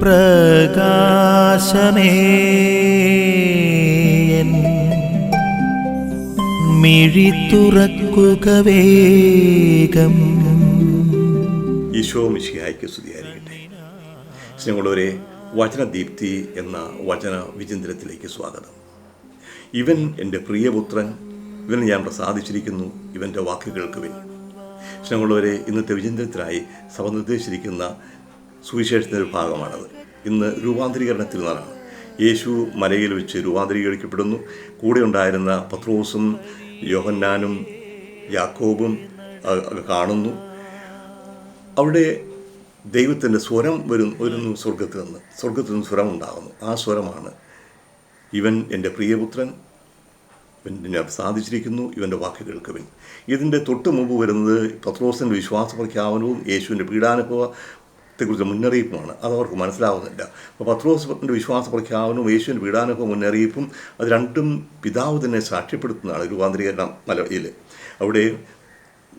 പ്രകാശമേ. മിഴി വേഗം. ഈശോ മിശിഹായ്ക്ക് സ്തുതിയായിരിക്കട്ടെ. സ്നേഹമുള്ളവരെ വചനദീപ്തി എന്ന വചന വിചിന്തനത്തിലേക്ക് സ്വാഗതം. ഇവൻ എന്റെ പ്രിയപുത്രൻ ഇവന് ഞാൻ പ്രസാദിച്ചിരിക്കുന്നു ഇവന്റെ വാക്കുകൾക്ക് വേണ്ടി. സ്നേഹമുള്ളവരെ ഇന്നത്തെ വിചിന്തനത്തിനായി സഭ നിർദ്ദേശിച്ചിരിക്കുന്ന സുവിശേഷത്തിന്റെ ഒരു ഭാഗമാണത്. ഇന്ന് രൂപാന്തരീകരണത്തിൽ നിന്നാണ്. യേശു മലയിൽ വെച്ച് രൂപാന്തരീകരിക്കപ്പെടുന്നു. കൂടെ ഉണ്ടായിരുന്ന പത്രോസും യോഹന്നാനും യാക്കോബും കാണുന്നു. അവിടെ ദൈവത്തിന്റെ സ്വരം വരും വരുന്നു സ്വർഗത്തിൽ നിന്ന്. സ്വർഗത്തിൽ നിന്ന് സ്വരം ഉണ്ടാകുന്നു. ആ സ്വരമാണ് ഇവൻ എന്റെ പ്രിയപുത്രൻ ഇവന്റെ സാധിച്ചിരിക്കുന്നു ഇവന്റെ വാക്ക് കേൾക്കുവിൻ. ഇതിന്റെ തൊട്ട് മുമ്പ് വരുന്നത് പത്രോസിന്റെ വിശ്വാസ പ്രഖ്യാപനവും യേശുവിന്റെ പീഡാനുഭവത്തെക്കുറിച്ച് മുന്നറിയിപ്പുമാണ്. അത് അവർക്ക് മനസ്സിലാവുന്നില്ല. അപ്പോൾ പത്രോസിന്റെ വിശ്വാസ പ്രഖ്യാപനവും യേശുവിന്റെ പീഡാനുഭവ മുന്നറിയിപ്പും അത് രണ്ടും പിതാവ് തന്നെ സാക്ഷ്യപ്പെടുത്തുന്നതാണ്. രൂപാന്തരീകരണ മലയിൽ അവിടെ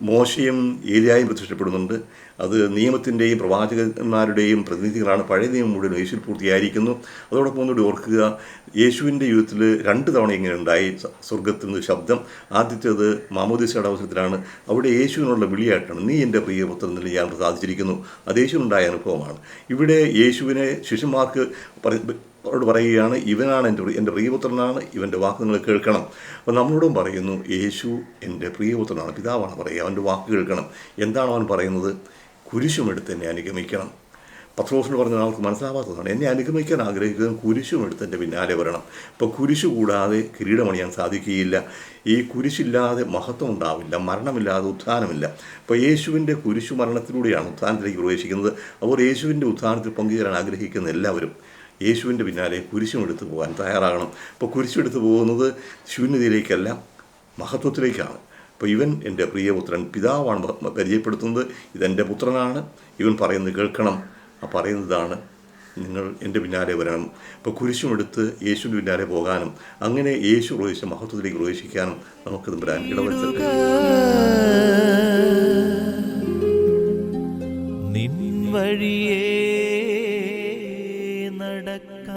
മോശയും ഏലിയായും പ്രത്യക്ഷപ്പെടുന്നുണ്ട്. അത് നിയമത്തിന്റെയും പ്രവാചകന്മാരുടെയും പ്രതിനിധികളാണ്. പഴയ നിയമം മുഴുവൻ യേശുവിൽ പൂർത്തിയായിരിക്കുന്നു. അതോടൊപ്പം ഒന്നുകൂടി ഓർക്കുക യേശുവിന്റെ യുദ്ധത്തിൽ രണ്ട് തവണ ഇങ്ങനെ ഉണ്ടായി സ്വർഗത്തിൽ നിന്ന് ശബ്ദം. ആദ്യത്തേത് മാമോദിസയുടെ അവസരത്തിലാണ്. അവിടെ യേശുവിനുള്ള വിളിയായിട്ടാണ് നീ എന്റെ പ്രിയപുത്രനിൽ ഞാൻ സാധിച്ചിരിക്കുന്നു അത് യേശുവിനുണ്ടായ അനുഭവമാണ്. ഇവിടെ യേശുവിനെ ശിഷ്യന്മാർക്ക് അവരോട് പറയുകയാണ് ഇവനാണ് എന്റെ എന്റെ പ്രിയപുത്രനാണ് ഇവന്റെ വാക്ക് നിങ്ങൾ കേൾക്കണം. അപ്പോൾ നമ്മളോടും പറയുന്നു യേശു എന്റെ പ്രിയപുത്രനാണ് പിതാവാണ് പറയുക. അവന്റെ വാക്ക് കേൾക്കണം. എന്താണ് അവൻ പറയുന്നത്? കുരിശുമെടുത്ത് എന്നെ അനുഗമിക്കണം. പത്രോസിന് പറഞ്ഞ ആൾക്ക് മനസ്സിലാവാത്തതാണ് എന്നെ അനുഗമിക്കാൻ ആഗ്രഹിക്കുന്നതും കുരിശുമെടുത്ത് എന്റെ പിന്നാലെ വരണം. ഇപ്പോൾ കുരിശു കൂടാതെ കിരീടമണിയാൻ സാധിക്കുകയില്ല. ഈ കുരിശില്ലാതെ മഹത്വം ഉണ്ടാവില്ല മരണമില്ലാതെ ഉത്ഥാനമില്ല. ഇപ്പോൾ യേശുവിന്റെ കുരിശു മരണത്തിലൂടെയാണ് ഉത്ഥാനത്തിലേക്ക് പ്രവേശിക്കുന്നത്. അവർ യേശുവിന്റെ ഉത്ഥാനത്തിൽ പങ്കുചേരാൻ ആഗ്രഹിക്കുന്ന എല്ലാവരും യേശുവിന്റെ പിന്നാലെ കുരിശുമെടുത്ത് പോകാൻ തയ്യാറാകണം. അപ്പോൾ കുരിശെടുത്ത് പോകുന്നത് ശൂന്യതയിലേക്കല്ല മഹത്വത്തിലേക്കാണ്. അപ്പോൾ ഇവൻ എന്റെ പ്രിയപുത്രൻ പിതാവാണ് പരിചയപ്പെടുത്തുന്നത്. ഇതെന്റെ പുത്രനാണ്. ഇവൻ പറയുന്നത് കേൾക്കണം. ആ പറയുന്നതാണ് നിങ്ങൾ എന്റെ പിന്നാലെ വരണം. ഇപ്പോൾ കുരിശുമെടുത്ത് യേശുവിന്റെ പിന്നാലെ പോകാനും അങ്ങനെ യേശു പ്രവേശിച്ച മഹത്വത്തിലേക്ക് പ്രവേശിക്കാനും നമുക്ക് വരാൻ ഇടവരുത്തട്ടെ. നിൻ വഴിയേ